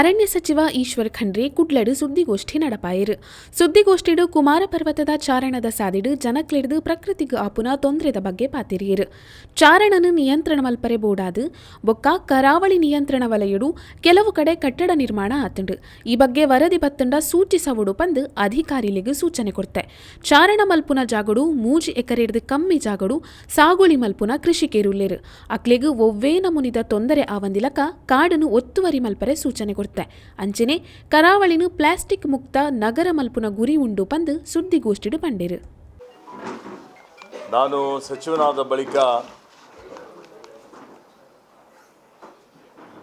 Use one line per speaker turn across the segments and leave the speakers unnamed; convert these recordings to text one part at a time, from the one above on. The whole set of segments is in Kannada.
ಅರಣ್ಯ ಸಚಿವ ಈಶ್ವರ್ ಖಂಡ್ರೆ ಕುಡ್ಲಡು ಸುದ್ದಿಗೋಷ್ಠಿ ನಡಪಾಯಿರು. ಸುದ್ದಿಗೋಷ್ಠಿಡು ಕುಮಾರ ಪರ್ವತದ ಚಾರಣದ ಸಾದಿಡು ಜನಕ್ಲಿಡ್ದು ಪ್ರಕೃತಿಗೆ ಆಪುನ ತೊಂದರೆದ ಬಗ್ಗೆ ಪಾತಿರಿಯರು. ಚಾರಣನು ನಿಯಂತ್ರಣ ಮಲ್ಪರೆ ಬೋಡಾದು, ಬೊಕ್ಕ ಕರಾವಳಿ ನಿಯಂತ್ರಣ ವಲಯಡು ಕೆಲವು ಕಡೆ ಕಟ್ಟಡ ನಿರ್ಮಾಣ ಆತುಂಡು. ಈ ಬಗ್ಗೆ ವರದಿ ಬತ್ತುಂಡ ಸೂಚಿಸವುಡು ಪಂದು ಅಧಿಕಾರಿಲಿಗೆ ಸೂಚನೆ ಕೊಡ್ತೆ. ಚಾರಣ ಮಲ್ಪುನ ಜಾಗಡು, ಮೂಜಿ ಎಕರೆಡ್ದು ಕಮ್ಮಿ ಜಾಗಡು ಸಾಗುಳಿ ಮಲ್ಪುನ ಕೃಷಿಕೇರುಲ್ಲೇರು. ಅಕ್ಲೆಗ್ ಒವ್ವೇ ಮುನಿದ ತೊಂದರೆ ಆವಂದಿಲಕ ಕಾಡನ್ನು ಒತ್ತುವರಿ ಮಲ್ಪರೆ ಸೂಚನೆ ಕೊಡ್ತೆ. ಅಂಚನೆ, ಕರಾವಳಿನ ಪ್ಲಾಸ್ಟಿಕ್ ಮುಕ್ತ ನಗರ ಮಲ್ಪುನ ಗುರಿ ಉಂಡು ಪಂದು ಸುದ್ದಿಗೋಷ್ಠಿಡು ಪಂಡಿರು.
ನಾನು ಸಚಿವನಾದ ಬಳಿಕ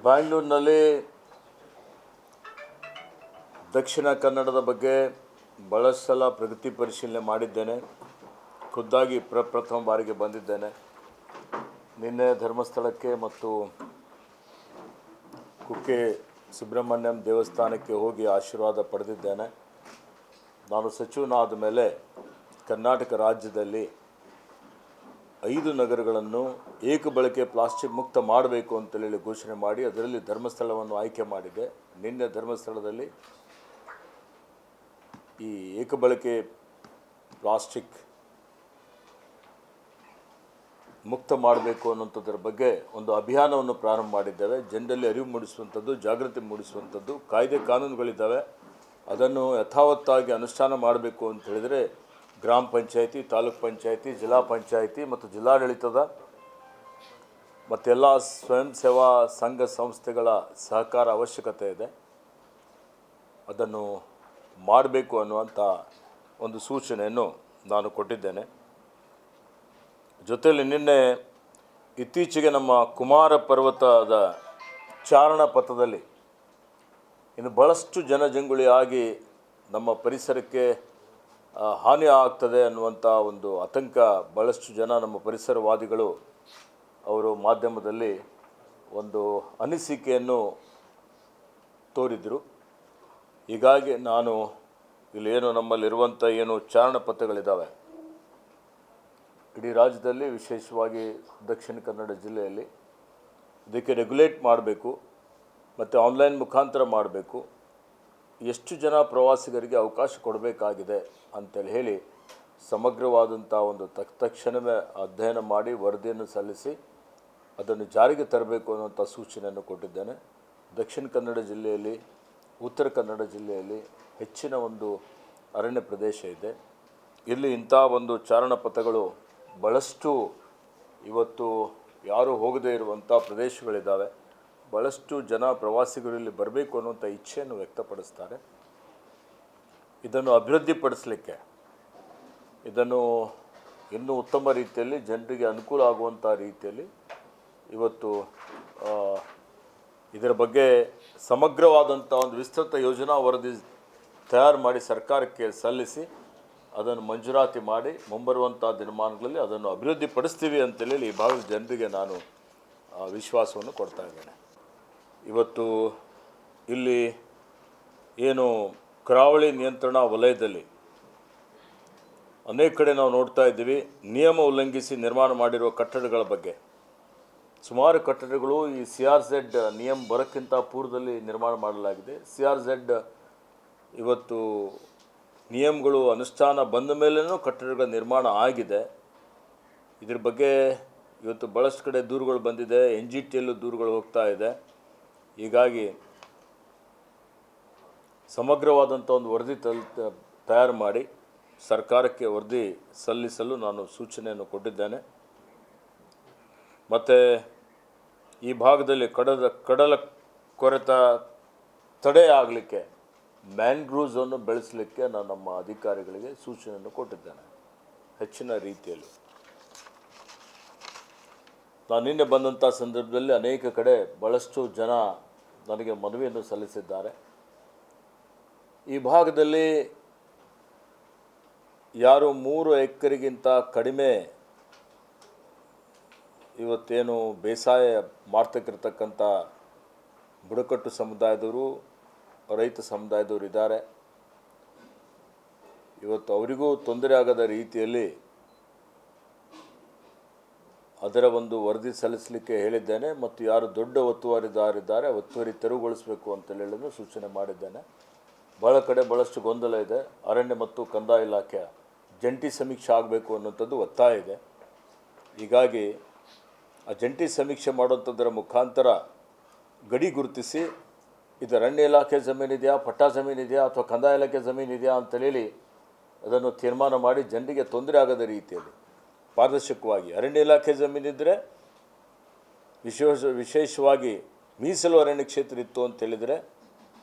ಬ್ಯಾಂಗ್ಳೂರಿನಲ್ಲಿ ದಕ್ಷಿಣ ಕನ್ನಡದ ಬಗ್ಗೆ ಬಹಳಷ್ಟು ಸಲ ಪ್ರಗತಿ ಪರಿಶೀಲನೆ ಮಾಡಿದ್ದೇನೆ. ಖುದ್ದಾಗಿ ಪ್ರಪ್ರಥಮ ಬಾರಿಗೆ ಬಂದಿದ್ದೇನೆ. ನಿನ್ನೆ ಧರ್ಮಸ್ಥಳಕ್ಕೆ ಮತ್ತು ಕುಕ್ಕೆ ಸುಬ್ರಹ್ಮಣ್ಯಂ ದೇವಸ್ಥಾನಕ್ಕೆ ಹೋಗಿ ಆಶೀರ್ವಾದ ಪಡೆದಿದ್ದೇನೆ. ನಾನು ಸಚಿವನಾದ ಮೇಲೆ ಕರ್ನಾಟಕ ರಾಜ್ಯದಲ್ಲಿ ಐದು ನಗರಗಳನ್ನು ಏಕ ಬಳಕೆ ಪ್ಲಾಸ್ಟಿಕ್ ಮುಕ್ತ ಮಾಡಬೇಕು ಅಂತೇಳಿ ಘೋಷಣೆ ಮಾಡಿ ಅದರಲ್ಲಿ ಧರ್ಮಸ್ಥಳವನ್ನು ಆಯ್ಕೆ ಮಾಡಿದೆ. ನಿನ್ನೆ ಧರ್ಮಸ್ಥಳದಲ್ಲಿ ಈ ಏಕಬಳಕೆ ಪ್ಲಾಸ್ಟಿಕ್ ಮುಕ್ತ ಮಾಡಬೇಕು ಅನ್ನೋಂಥದ್ರ ಬಗ್ಗೆ ಒಂದು ಅಭಿಯಾನವನ್ನು ಪ್ರಾರಂಭ ಮಾಡಿದ್ದೇವೆ. ಜನರಲ್ಲಿ ಅರಿವು ಮೂಡಿಸುವಂಥದ್ದು, ಜಾಗೃತಿ ಮೂಡಿಸುವಂಥದ್ದು, ಕಾಯ್ದೆ ಕಾನೂನುಗಳಿದ್ದಾವೆ. ಅದನ್ನು ಯಥಾವತ್ತಾಗಿ ಅನುಷ್ಠಾನ ಮಾಡಬೇಕು ಅಂತ ಹೇಳಿದರೆ ಗ್ರಾಮ ಪಂಚಾಯಿತಿ, ತಾಲೂಕ್ ಪಂಚಾಯಿತಿ, ಜಿಲ್ಲಾ ಪಂಚಾಯಿತಿ ಮತ್ತು ಜಿಲ್ಲಾಡಳಿತದ ಮತ್ತೆಲ್ಲ ಸ್ವಯಂ ಸೇವಾ ಸಂಘ ಸಂಸ್ಥೆಗಳ ಸಹಕಾರ ಅವಶ್ಯಕತೆ ಇದೆ. ಅದನ್ನು ಮಾಡಬೇಕು ಅನ್ನುವಂಥ ಒಂದು ಸೂಚನೆಯನ್ನು ನಾನು ಕೊಟ್ಟಿದ್ದೇನೆ. ಜೊತೆಯಲ್ಲಿ ನಿನ್ನೆ ಇತ್ತೀಚೆಗೆ ನಮ್ಮ ಕುಮಾರ ಪರ್ವತದ ಚಾರಣ ಪಥದಲ್ಲಿ ಇನ್ನು ಭಾಳಷ್ಟು ಜನಜಂಗುಳಿ ಆಗಿ ನಮ್ಮ ಪರಿಸರಕ್ಕೆ ಹಾನಿ ಆಗ್ತದೆ ಅನ್ನುವಂಥ ಒಂದು ಆತಂಕ ಭಾಳಷ್ಟು ಜನ ನಮ್ಮ ಪರಿಸರವಾದಿಗಳು ಅವರು ಮಾಧ್ಯಮದಲ್ಲಿ ಒಂದು ಅನಿಸಿಕೆಯನ್ನು ತೋರಿದರು. ಹೀಗಾಗಿ ನಾನು ಇಲ್ಲಿ ಏನು ನಮ್ಮಲ್ಲಿರುವಂಥ ಏನು ಚಾರಣ ಪಥಗಳಿದ್ದಾವೆ ಇಡೀ ರಾಜ್ಯದಲ್ಲಿ, ವಿಶೇಷವಾಗಿ ದಕ್ಷಿಣ ಕನ್ನಡ ಜಿಲ್ಲೆಯಲ್ಲಿ ಇದಕ್ಕೆ ರೆಗ್ಯುಲೇಟ್ ಮಾಡಬೇಕು ಮತ್ತು ಆನ್ಲೈನ್ ಮುಖಾಂತರ ಮಾಡಬೇಕು. ಎಷ್ಟು ಜನ ಪ್ರವಾಸಿಗರಿಗೆ ಅವಕಾಶ ಕೊಡಬೇಕಾಗಿದೆ ಅಂತೇಳಿ ಹೇಳಿ ಸಮಗ್ರವಾದಂಥ ಒಂದು ತಕ್, ತಕ್ಷಣವೇ ಅಧ್ಯಯನ ಮಾಡಿ ವರದಿಯನ್ನು ಸಲ್ಲಿಸಿ ಅದನ್ನು ಜಾರಿಗೆ ತರಬೇಕು ಅನ್ನುವಂಥ ಸೂಚನೆಯನ್ನು ಕೊಟ್ಟಿದ್ದೇನೆ. ದಕ್ಷಿಣ ಕನ್ನಡ ಜಿಲ್ಲೆಯಲ್ಲಿ, ಉತ್ತರ ಕನ್ನಡ ಜಿಲ್ಲೆಯಲ್ಲಿ ಹೆಚ್ಚಿನ ಒಂದು ಅರಣ್ಯ ಪ್ರದೇಶ ಇದೆ. ಇಲ್ಲಿ ಇಂಥ ಒಂದು ಚಾರಣ ಪಥಗಳು ಭಾಳಷ್ಟು ಇವತ್ತು ಯಾರೂ ಹೋಗದೇ ಇರುವಂಥ ಪ್ರದೇಶಗಳಿದ್ದಾವೆ. ಭಾಳಷ್ಟು ಜನ ಪ್ರವಾಸಿಗರು ಇಲ್ಲಿ ಬರಬೇಕು ಅನ್ನುವಂಥ ಇಚ್ಛೆಯನ್ನು ವ್ಯಕ್ತಪಡಿಸ್ತಾರೆ. ಇದನ್ನು ಅಭಿವೃದ್ಧಿಪಡಿಸಲಿಕ್ಕೆ, ಇದನ್ನು ಇನ್ನೂ ಉತ್ತಮ ರೀತಿಯಲ್ಲಿ ಜನರಿಗೆ ಅನುಕೂಲ ಆಗುವಂಥ ರೀತಿಯಲ್ಲಿ ಇವತ್ತು ಇದರ ಬಗ್ಗೆ ಸಮಗ್ರವಾದಂಥ ಒಂದು ವಿಸ್ತೃತ ಯೋಜನಾ ವರದಿ ತಯಾರು ಮಾಡಿ ಸರ್ಕಾರಕ್ಕೆ ಸಲ್ಲಿಸಿ ಅದನ್ನು ಮಂಜೂರಾತಿ ಮಾಡಿ ಮುಂಬರುವಂಥ ದಿನಮಾನಗಳಲ್ಲಿ ಅದನ್ನು ಅಭಿವೃದ್ಧಿಪಡಿಸ್ತೀವಿ ಅಂತೇಳಿ ಈ ಭಾಗದ ಜನರಿಗೆ ನಾನು ವಿಶ್ವಾಸವನ್ನು ಕೊಡ್ತಾ ಇದ್ದೇನೆ. ಇವತ್ತು ಇಲ್ಲಿ ಏನು ಕರಾವಳಿ ನಿಯಂತ್ರಣ ವಲಯದಲ್ಲಿ ಅನೇಕ ಕಡೆ ನಾವು ನೋಡ್ತಾ ಇದ್ದೀವಿ. ನಿಯಮ ಉಲ್ಲಂಘಿಸಿ ನಿರ್ಮಾಣ ಮಾಡಿರುವ ಕಟ್ಟಡಗಳ ಬಗ್ಗೆ. ಸುಮಾರು ಕಟ್ಟಡಗಳು ಈ ಸಿ ಆರ್ ಝೆಡ್ ನಿಯಮ ಬರೋಕ್ಕಿಂತ ಪೂರ್ವದಲ್ಲಿ ನಿರ್ಮಾಣ ಮಾಡಲಾಗಿದೆ. ಸಿ ಆರ್ ಝೆಡ್ ಇವತ್ತು ನಿಯಮಗಳು, ಅನುಷ್ಠಾನ ಬಂದ ಮೇಲೇನೂ ಕಟ್ಟಡಗಳ ನಿರ್ಮಾಣ ಆಗಿದೆ. ಇದ್ರ ಬಗ್ಗೆ ಇವತ್ತು ಭಾಳಷ್ಟು ಕಡೆ ದೂರುಗಳು ಬಂದಿದೆ. ಎನ್ ಜಿ ಟಿಯಲ್ಲೂ ದೂರುಗಳು ಹೋಗ್ತಾ ಇದೆ. ಹೀಗಾಗಿ ಸಮಗ್ರವಾದಂಥ ಒಂದು ವರದಿ ತಲ್, ತಯಾರು ಮಾಡಿ ಸರ್ಕಾರಕ್ಕೆ ವರದಿ ಸಲ್ಲಿಸಲು ನಾನು ಸೂಚನೆಯನ್ನು ಕೊಟ್ಟಿದ್ದೇನೆ. ಮತ್ತು ಈ ಭಾಗದಲ್ಲಿ ಕಡದ, ಕಡಲ ಕೊರೆತ ತಡೆ ಆಗಲಿಕ್ಕೆ ಮ್ಯಾಂಗ್ರೂವ್ಸನ್ನು ಬೆಳೆಸಲಿಕ್ಕೆ ನಾನು ನಮ್ಮ ಅಧಿಕಾರಿಗಳಿಗೆ ಸೂಚನೆಯನ್ನು ಕೊಟ್ಟಿದ್ದೇನೆ. ಹೆಚ್ಚಿನ ರೀತಿಯಲ್ಲಿ. ನಾನು ನಿನ್ನೆ ಬಂದಂಥ ಸಂದರ್ಭದಲ್ಲಿ ಅನೇಕ ಕಡೆ ಭಾಳಷ್ಟು ಜನ ನನಗೆ ಮನವಿಯನ್ನು ಸಲ್ಲಿಸಿದ್ದಾರೆ. ಈ ಭಾಗದಲ್ಲಿ ಯಾರು ಮೂರು ಎಕರೆಗಿಂತ ಕಡಿಮೆ ಇವತ್ತೇನು ಬೇಸಾಯ ಮಾಡ್ತಕ್ಕಿರ್ತಕ್ಕಂಥ ಬುಡಕಟ್ಟು ಸಮುದಾಯದವರು ರೈತ ಸಮುದಾಯದವರು ಇದ್ದಾರೆ. ಇವತ್ತು ಅವರಿಗೂ ತೊಂದರೆ ಆಗದ ರೀತಿಯಲ್ಲಿ ಅದರ ಒಂದು ವರದಿ ಸಲ್ಲಿಸಲಿಕ್ಕೆ ಹೇಳಿದ್ದೇನೆ ಮತ್ತು ಯಾರು ದೊಡ್ಡ ಒತ್ತುವರಿದಾರಿದ್ದಾರೆ ಒತ್ತುವರಿ ತೆರವುಗೊಳಿಸಬೇಕು ಅಂತ ಹೇಳಲು ಸೂಚನೆ ಮಾಡಿದ್ದೇನೆ. ಭಾಳ ಕಡೆ ಭಾಳಷ್ಟು ಗೊಂದಲ ಇದೆ. ಅರಣ್ಯ ಮತ್ತು ಕಂದಾಯ ಇಲಾಖೆ ಜಂಟಿ ಸಮೀಕ್ಷೆ ಆಗಬೇಕು ಅನ್ನೋಂಥದ್ದು ಒತ್ತಾಯ ಇದೆ. ಹೀಗಾಗಿ ಆ ಜಂಟಿ ಸಮೀಕ್ಷೆ ಮಾಡುವಂಥದ್ದರ ಮುಖಾಂತರ ಗಡಿ ಗುರುತಿಸಿ ಇದು ಅರಣ್ಯ ಇಲಾಖೆ ಜಮೀನಿದೆಯಾ, ಪಟ್ಟಾ ಜಮೀನಿದೆಯಾ ಅಥವಾ ಕಂದಾಯ ಇಲಾಖೆ ಜಮೀನಿದೆಯಾ ಅಂತೇಳಿ ಅದನ್ನು ತೀರ್ಮಾನ ಮಾಡಿ ಜನರಿಗೆ ತೊಂದರೆ ಆಗದ ರೀತಿಯಲ್ಲಿ ಪಾರದರ್ಶಕವಾಗಿ ಅರಣ್ಯ ಇಲಾಖೆ ಜಮೀನಿದ್ದರೆ ವಿಶೇಷ, ವಿಶೇಷವಾಗಿ ಮೀಸಲು ಅರಣ್ಯ ಕ್ಷೇತ್ರ ಇತ್ತು ಅಂತ ಹೇಳಿದರೆ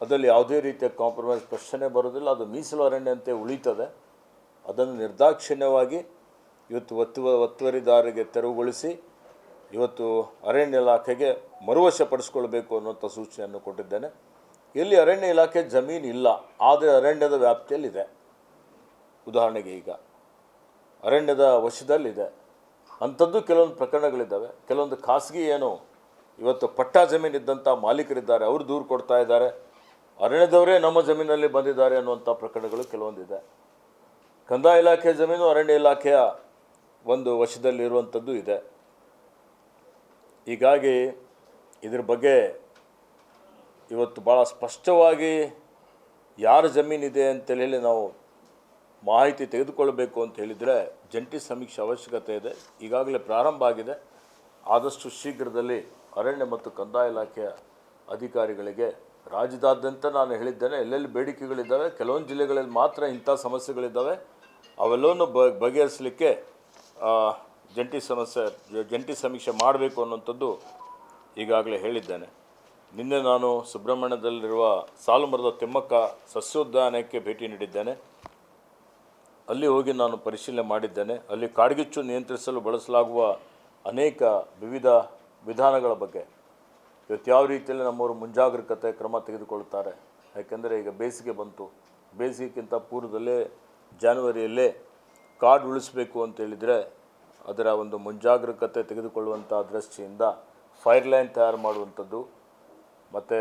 ಅದರಲ್ಲಿ ಯಾವುದೇ ರೀತಿಯ ಕಾಂಪ್ರಮೈಸ್ ಪ್ರಶ್ನೆ ಬರೋದಿಲ್ಲ ಅದು ಮೀಸಲು ಅರಣ್ಯ ಅಂತೆ ಉಳಿತದೆ. ಅದನ್ನು ನಿರ್ದಾಕ್ಷಿಣ್ಯವಾಗಿ ಇವತ್ತು ಒತ್ತುವ ಒತ್ತುವರಿದಾರರಿಗೆ ತೆರವುಗೊಳಿಸಿ ಇವತ್ತು ಅರಣ್ಯ ಇಲಾಖೆಗೆ ಮರುವಶಪಡಿಸ್ಕೊಳ್ಬೇಕು ಅನ್ನುವಂಥ ಸೂಚನೆಯನ್ನು ಕೊಟ್ಟಿದ್ದೇನೆ. ಇಲ್ಲಿ ಅರಣ್ಯ ಇಲಾಖೆ ಜಮೀನು ಇಲ್ಲ, ಆದರೆ ಅರಣ್ಯದ ವ್ಯಾಪ್ತಿಯಲ್ಲಿದೆ. ಉದಾಹರಣೆಗೆ ಈಗ, ಅರಣ್ಯದ ವಶದಲ್ಲಿದೆ. ಅಂಥದ್ದು ಕೆಲವೊಂದು ಪ್ರಕರಣಗಳಿದ್ದಾವೆ. ಕೆಲವೊಂದು ಖಾಸಗಿ ಏನು, ಇವತ್ತು ಪಟ್ಟಾ ಜಮೀನು ಇದ್ದಂಥ ಮಾಲೀಕರಿದ್ದಾರೆ, ಅವರು ದೂರು ಕೊಡ್ತಾ ಇದ್ದಾರೆ. ಅರಣ್ಯದವರೇ ನಮ್ಮ ಜಮೀನಲ್ಲಿ ಬಂದಿದ್ದಾರೆ ಅನ್ನುವಂಥ ಪ್ರಕರಣಗಳು ಕೆಲವೊಂದಿದೆ. ಕಂದಾಯ ಇಲಾಖೆಯ ಜಮೀನು ಅರಣ್ಯ ಇಲಾಖೆಯ ಒಂದು ವಶದಲ್ಲಿರುವಂಥದ್ದು ಇದೆ. ಹೀಗಾಗಿ ಇದ್ರ ಬಗ್ಗೆ ಇವತ್ತು ಭಾಳ ಸ್ಪಷ್ಟವಾಗಿ ಯಾರ ಜಮೀನಿದೆ ಅಂತೇಳಿ ಹೇಳಿ ನಾವು ಮಾಹಿತಿ ತೆಗೆದುಕೊಳ್ಬೇಕು ಅಂತ ಹೇಳಿದರೆ ಜಂಟಿ ಸಮೀಕ್ಷೆ ಅವಶ್ಯಕತೆ ಇದೆ. ಈಗಾಗಲೇ ಪ್ರಾರಂಭ ಆಗಿದೆ. ಆದಷ್ಟು ಶೀಘ್ರದಲ್ಲಿ ಅರಣ್ಯ ಮತ್ತು ಕಂದಾಯ ಇಲಾಖೆಯ ಅಧಿಕಾರಿಗಳಿಗೆ ರಾಜ್ಯದಾದ್ಯಂತ ನಾನು ಹೇಳಿದ್ದೇನೆ, ಎಲ್ಲೆಲ್ಲಿ ಬೇಡಿಕೆಗಳಿದ್ದಾವೆ, ಕೆಲವೊಂದು ಜಿಲ್ಲೆಗಳಲ್ಲಿ ಮಾತ್ರ ಇಂಥ ಸಮಸ್ಯೆಗಳಿದ್ದಾವೆ. ಅವೆಲ್ಲವನ್ನು ಬಗೆಹರಿಸಲಿಕ್ಕೆ ಜಂಟಿ ಸಮಸ್ಯೆ, ಜಂಟಿ ಸಮೀಕ್ಷೆ ಮಾಡಬೇಕು ಅನ್ನುವಂಥದ್ದು ಈಗಾಗಲೇ ಹೇಳಿದ್ದೇನೆ. ನಿನ್ನೆ ನಾನು ಸುಬ್ರಹ್ಮಣ್ಯದಲ್ಲಿರುವ ಸಾಲುಮರದ ತಿಮ್ಮಕ್ಕ ಸಸ್ಯೋದ್ಯಾನಕ್ಕೆ ಭೇಟಿ ನೀಡಿದ್ದೇನೆ. ಅಲ್ಲಿ ಹೋಗಿ ನಾನು ಪರಿಶೀಲನೆ ಮಾಡಿದ್ದೇನೆ. ಅಲ್ಲಿ ಕಾಡ್ಗಿಚ್ಚು ನಿಯಂತ್ರಿಸಲು ಬಳಸಲಾಗುವ ಅನೇಕ ವಿವಿಧ ವಿಧಾನಗಳ ಬಗ್ಗೆ. ಇವತ್ತು ಯಾವ ರೀತಿಯಲ್ಲಿ ನಮ್ಮವರು ಮುಂಜಾಗ್ರತೆ ಕ್ರಮ ತೆಗೆದುಕೊಳ್ಳುತ್ತಾರೆ? ಯಾಕೆಂದರೆ ಈಗ ಬೇಸಿಗೆ ಬಂತು. ಬೇಸಿಗೆಗಿಂತ ಪೂರ್ವದಲ್ಲೇ ಜಾನ್ವರಿಯಲ್ಲೇ ಕಾಡು ಉಳಿಸಬೇಕು ಅಂತ ಹೇಳಿದರೆ ಅದರ ಒಂದು ಮುಂಜಾಗ್ರತೆ ತೆಗೆದುಕೊಳ್ಳುವಂಥ ದೃಷ್ಟಿಯಿಂದ ಫೈರ್ ಲೈನ್ ತಯಾರು ಮಾಡುವಂಥದ್ದು, ಮತ್ತು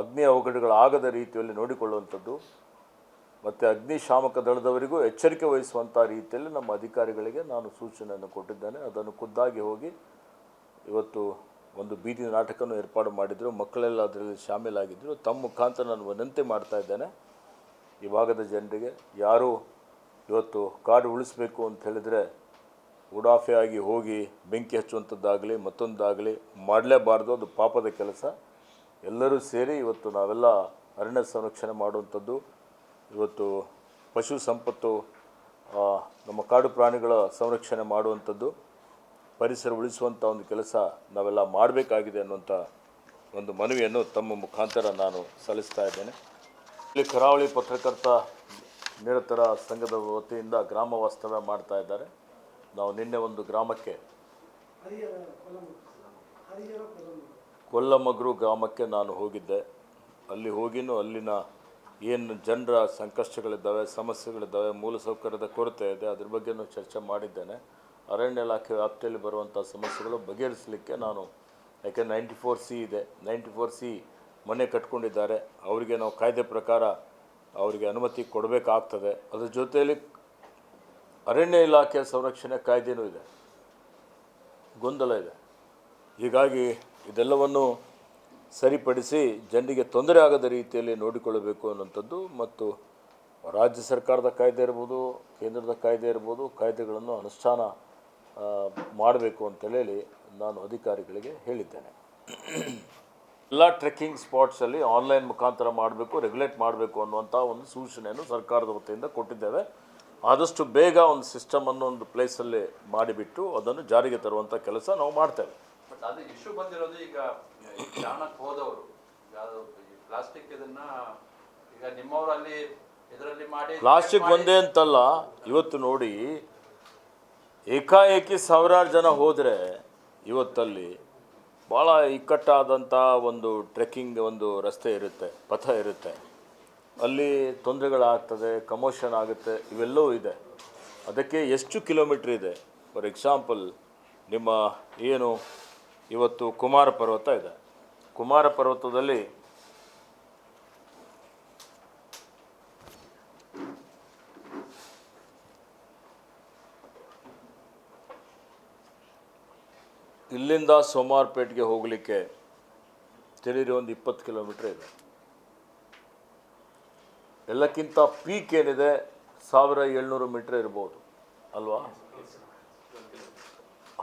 ಅಗ್ನಿ ಅವಘಡಗಳಾಗದ ರೀತಿಯಲ್ಲಿ ನೋಡಿಕೊಳ್ಳುವಂಥದ್ದು, ಮತ್ತು ಅಗ್ನಿಶಾಮಕ ದಳದವರಿಗೂ ಎಚ್ಚರಿಕೆ ವಹಿಸುವಂಥ ರೀತಿಯಲ್ಲಿ ನಮ್ಮ ಅಧಿಕಾರಿಗಳಿಗೆ ನಾನು ಸೂಚನೆಯನ್ನು ಕೊಟ್ಟಿದ್ದೇನೆ. ಅದನ್ನು ಖುದ್ದಾಗಿ ಹೋಗಿ ಇವತ್ತು ಒಂದು ಬೀದಿ ನಾಟಕವನ್ನು ಏರ್ಪಾಡು ಮಾಡಿದರು, ಮಕ್ಕಳೆಲ್ಲ ಅದರಲ್ಲಿ ಶಾಮೀಲಾಗಿದ್ದರು ತಮ್ಮ ಮುಖಾಂತರ ನಾನು ವಿನಂತಿ ಮಾಡ್ತಾ ಇದ್ದೇನೆ. ಈ ಭಾಗದ ಜನರಿಗೆ ಯಾರು ಇವತ್ತು ಕಾಡು ಉಳಿಸಬೇಕು ಅಂತ ಹೇಳಿದರೆ ಉಡಾಫೆ ಆಗಿ ಹೋಗಿ ಬೆಂಕಿ ಹಚ್ಚುವಂಥದ್ದಾಗಲಿ ಮತ್ತೊಂದಾಗಲಿ ಮಾಡಲೇಬಾರ್ದು, ಅದು ಪಾಪದ ಕೆಲಸ. ಎಲ್ಲರೂ ಸೇರಿ ಇವತ್ತು ನಾವೆಲ್ಲ ಅರಣ್ಯ ಸಂರಕ್ಷಣೆ ಮಾಡುವಂಥದ್ದು. ಇವತ್ತು ಪಶು ಸಂಪತ್ತು ನಮ್ಮ ಕಾಡು ಪ್ರಾಣಿಗಳ ಸಂರಕ್ಷಣೆ ಮಾಡುವಂಥದ್ದು, ಪರಿಸರ ಉಳಿಸುವಂಥ ಒಂದು ಕೆಲಸ ನಾವೆಲ್ಲ ಮಾಡಬೇಕಾಗಿದೆ ಅನ್ನುವಂಥ ಒಂದು ಮನವಿಯನ್ನು ತಮ್ಮ ಮುಖಾಂತರ ನಾನು ಸಲ್ಲಿಸ್ತಾ ಇದ್ದೇನೆ. ಇಲ್ಲಿ ಕರಾವಳಿ ಪತ್ರಕರ್ತ ನಿರತರ ಸಂಘದ ವತಿಯಿಂದ ಗ್ರಾಮ ವಾಸ್ತವ್ಯ ಮಾಡ್ತಾ ಇದ್ದಾರೆ. ನಾವು ನಿನ್ನೆ ಒಂದು ಗ್ರಾಮಕ್ಕೆ ಕೊಲ್ಲಮಗ್ರು ಗ್ರಾಮಕ್ಕೆ ನಾನು ಹೋಗಿದ್ದೆ. ಅಲ್ಲಿ ಹೋಗಿನೂ ಅಲ್ಲಿನ ಏನು ಜನರ ಸಂಕಷ್ಟಗಳಿದ್ದಾವೆ ಸಮಸ್ಯೆಗಳಿದ್ದಾವೆ ಮೂಲಸೌಕರ್ಯದ ಕೊರತೆ ಇದೆ ಅದ್ರ ಬಗ್ಗೆನೂ ಚರ್ಚೆ ಮಾಡಿದ್ದೇನೆ. ಅರಣ್ಯ ಇಲಾಖೆ ವ್ಯಾಪ್ತಿಯಲ್ಲಿ ಬರುವಂಥ ಸಮಸ್ಯೆಗಳು ಬಗೆಹರಿಸಲಿಕ್ಕೆ ನಾನು ಯಾಕೆ ನೈಂಟಿ ಫೋರ್ ಸಿ ಇದೆ. ನೈಂಟಿ ಫೋರ್ ಸಿ ಮನೆ ಕಟ್ಕೊಂಡಿದ್ದಾರೆ. ಅವರಿಗೆ ನಾವು ಕಾಯ್ದೆ ಪ್ರಕಾರ ಅವರಿಗೆ ಅನುಮತಿ ಕೊಡಬೇಕಾಗ್ತದೆ. ಅದ್ರ ಜೊತೆಯಲ್ಲಿ ಅರಣ್ಯ ಇಲಾಖೆಯ ಸಂರಕ್ಷಣೆ ಕಾಯ್ದೆನೂ ಇದೆ. ಗೊಂದಲ ಇದೆ. ಹೀಗಾಗಿ ಇದೆಲ್ಲವನ್ನು ಸರಿಪಡಿಸಿ ಜನರಿಗೆ ತೊಂದರೆ ಆಗದ ರೀತಿಯಲ್ಲಿ ನೋಡಿಕೊಳ್ಳಬೇಕು ಅನ್ನೋಂಥದ್ದು ಮತ್ತು ರಾಜ್ಯ ಸರ್ಕಾರದ ಕಾಯ್ದೆ ಇರ್ಬೋದು, ಕೇಂದ್ರದ ಕಾಯ್ದೆ ಇರ್ಬೋದು, ಕಾಯ್ದೆಗಳನ್ನು ಅನುಷ್ಠಾನ ಮಾಡಬೇಕು ಅಂತೇಳಿ ನಾನು ಅಧಿಕಾರಿಗಳಿಗೆ ಹೇಳಿದ್ದೇನೆ. ಎಲ್ಲ ಟ್ರೆಕ್ಕಿಂಗ್ ಸ್ಪಾಟ್ಸಲ್ಲಿ ಆನ್ಲೈನ್ ಮುಖಾಂತರ ಮಾಡಬೇಕು, ರೆಗ್ಯುಲೇಟ್ ಮಾಡಬೇಕು ಅನ್ನುವಂಥ ಒಂದು ಸೂಚನೆಯನ್ನು ಸರ್ಕಾರದ ವತಿಯಿಂದ ಕೊಟ್ಟಿದ್ದೇವೆ. ಆದಷ್ಟು ಬೇಗ ಒಂದು ಸಿಸ್ಟಮ್ ಸಿಸ್ಟಮನ್ನು ಒಂದು ಪ್ಲೇಸಲ್ಲಿ ಮಾಡಿಬಿಟ್ಟು ಅದನ್ನು ಜಾರಿಗೆ ತರುವಂಥ ಕೆಲಸ ನಾವು ಮಾಡ್ತೇವೆ.
ಬಟ್ ಅದು ಇಶ್ಯೂ ಬಂದಿರೋದು ಈಗ ಜಾಣಕ್ಕೆ ಹೋದವರು ಯಾವುದು ಈ ಪ್ಲಾಸ್ಟಿಕ್ ಇದನ್ನ ಈಗ ನಿಮ್ಮವರಲ್ಲಿ ಇದರಲ್ಲಿ ಮಾಡಿ
ಪ್ಲಾಸ್ಟಿಕ್ ಒಂದೇ ಅಂತಲ್ಲ ಇವತ್ತು ನೋಡಿ ಏಕಾಏಕಿ ಸಾವಿರಾರು ಜನ ಹೋದರೆ ಇವತ್ತಲ್ಲಿ ಭಾಳ ಇಕ್ಕಟ್ಟಾದಂಥ ಒಂದು ಟ್ರೆಕ್ಕಿಂಗ್ ಒಂದು ರಸ್ತೆ ಇರುತ್ತೆ ಪಥ ಇರುತ್ತೆ. ಅಲ್ಲಿ ತೊಂದರೆಗಳಾಗ್ತದೆ ಕಮೋಷನ್ ಆಗುತ್ತೆ, ಇವೆಲ್ಲವೂ ಇದೆ. ಅದಕ್ಕೆ ಎಷ್ಟು ಕಿಲೋಮೀಟ್ರ್ ಇದೆ? ಫಾರ್ ಎಕ್ಸಾಂಪಲ್ ನಿಮ್ಮ ಏನು ಇವತ್ತು ಕುಮಾರ ಪರ್ವತ ಇದೆ. ಕುಮಾರ ಪರ್ವತದಲ್ಲಿ ಇಲ್ಲಿಂದ ಸೋಮವಾರಪೇಟೆಗೆ ಹೋಗಲಿಕ್ಕೆ ತಿಳಿರಿ ಒಂದು ಇಪ್ಪತ್ತು ಕಿಲೋಮೀಟ್ರ್ ಇದೆ. ಎಲ್ಲಕ್ಕಿಂತ ಪೀಕ್ ಏನಿದೆ ಸಾವಿರ ಏಳ್ನೂರು ಮೀಟ್ರ್ ಇರ್ಬೋದು, ಅಲ್ವಾ?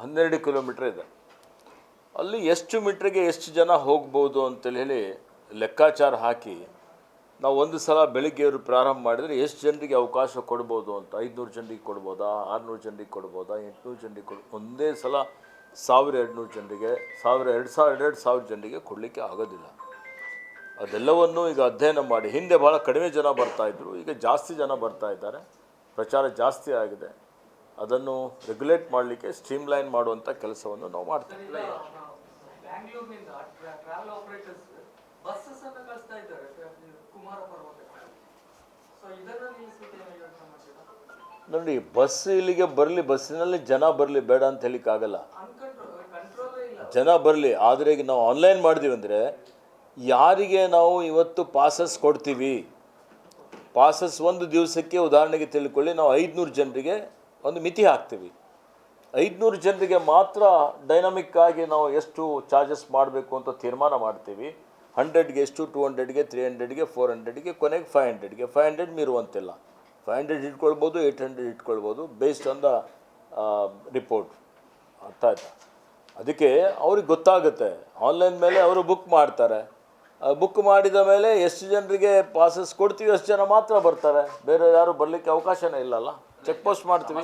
ಹನ್ನೆರಡು ಕಿಲೋಮೀಟ್ರ್ ಇದೆ. ಅಲ್ಲಿ ಎಷ್ಟು ಮೀಟ್ರಿಗೆ ಎಷ್ಟು ಜನ ಹೋಗ್ಬೋದು ಅಂತೇಳಿ ಹೇಳಿ ಲೆಕ್ಕಾಚಾರ ಹಾಕಿ ನಾವು ಒಂದು ಸಲ ಬೆಳಿಗ್ಗೆ ಅವರು ಪ್ರಾರಂಭ ಮಾಡಿದರೆ ಎಷ್ಟು ಜನರಿಗೆ ಅವಕಾಶ ಕೊಡ್ಬೋದು ಅಂತ, ಐದುನೂರು ಜನರಿಗೆ ಕೊಡ್ಬೋದಾ, ಆರುನೂರು ಜನರಿಗೆ ಕೊಡ್ಬೋದಾ, ಎಂಟುನೂರು ಜನರಿಗೆ ಕೊಡ್, ಒಂದೇ ಸಲ ಸಾವಿರ, ಎರಡುನೂರು ಜನರಿಗೆ, ಸಾವಿರ, ಎರಡು ಸಾವಿರ ಎರಡು ಸಾವಿರ ಜನರಿಗೆ ಕೊಡಲಿಕ್ಕೆ ಆಗೋದಿಲ್ಲ. ಅದೆಲ್ಲವನ್ನು ಈಗ ಅಧ್ಯಯನ ಮಾಡಿ. ಹಿಂದೆ ಭಾಳ ಕಡಿಮೆ ಜನ ಬರ್ತಾ ಇದ್ರು. ಈಗ ಜಾಸ್ತಿ ಜನ ಬರ್ತಾ ಇದ್ದಾರೆ. ಪ್ರಚಾರ ಜಾಸ್ತಿ ಆಗಿದೆ. ಅದನ್ನು ರೆಗ್ಯುಲೇಟ್ ಮಾಡಲಿಕ್ಕೆ ಸ್ಟ್ರೀಮ್ಲೈನ್ ಮಾಡುವಂಥ ಕೆಲಸವನ್ನು ನಾವು ಮಾಡ್ತೀವಿ ನೋಡಿ ಬಸ್ ಇಲ್ಲಿಗೆ ಬರಲಿ ಬಸ್ಸಿನಲ್ಲಿ ಜನ ಬರಲಿ ಬೇಡ ಅಂತ
ಇಲ್ಲ.
ಜನ ಬರಲಿ. ಆದರೆ ಈಗ ನಾವು ಆನ್ಲೈನ್ ಮಾಡಿದೀವಿ ಅಂದರೆ ಯಾರಿಗೆ ನಾವು ಇವತ್ತು ಪಾಸಸ್ ಕೊಡ್ತೀವಿ? ಪಾಸಸ್ ಒಂದು ದಿವಸಕ್ಕೆ ಉದಾಹರಣೆಗೆ ತಿಳ್ಕೊಳ್ಳಿ, ನಾವು ಐದುನೂರು ಜನರಿಗೆ ಒಂದು ಮಿತಿ ಹಾಕ್ತೀವಿ. ಐದುನೂರು ಜನರಿಗೆ ಮಾತ್ರ ಡೈನಮಿಕ್ ಆಗಿ ನಾವು ಎಷ್ಟು ಚಾರ್ಜಸ್ ಮಾಡಬೇಕು ಅಂತ ತೀರ್ಮಾನ ಮಾಡ್ತೀವಿ. ಹಂಡ್ರೆಡ್ಗೆ ಎಷ್ಟು? ಟೂ ಹಂಡ್ರೆಡ್ಗೆ, ತ್ರೀ ಹಂಡ್ರೆಡ್ಗೆ, ಫೋರ್ ಹಂಡ್ರೆಡ್ಗೆ, ಕೊನೆಗೆ ಫೈವ್ ಹಂಡ್ರೆಡ್ಗೆ. ಫೈವ್ ಹಂಡ್ರೆಡ್ ಮೀರುವಂತಿಲ್ಲ. ಫೈವ್ ಹಂಡ್ರೆಡ್ ಇಟ್ಕೊಳ್ಬೋದು ಏಯ್ಟ್ ಹಂಡ್ರೆಡ್ ಇಟ್ಕೊಳ್ಬೋದು ಬೇಸ್ಡ್ ಆನ್ ದ ರಿಪೋರ್ಟ್ ಅರ್ಥ ಆಯ್ತಾ? ಅದಕ್ಕೆ ಅವ್ರಿಗೆ ಗೊತ್ತಾಗುತ್ತೆ. ಆನ್ಲೈನ್ ಮೇಲೆ ಅವರು ಬುಕ್ ಮಾಡ್ತಾರೆ. ಬುಕ್ ಮಾಡಿದ ಮೇಲೆ ಎಷ್ಟು ಜನರಿಗೆ ಪಾಸಸ್ ಕೊಡ್ತೀವಿ, ಅಷ್ಟು ಜನ ಮಾತ್ರ ಬರ್ತಾರೆ. ಬೇರೆ ಯಾರು ಬರಲಿಕ್ಕೆ ಅವಕಾಶನೇ ಇಲ್ಲಲ್ಲ. ಚೆಕ್ ಪೋಸ್ಟ್ ಮಾಡ್ತೀವಿ.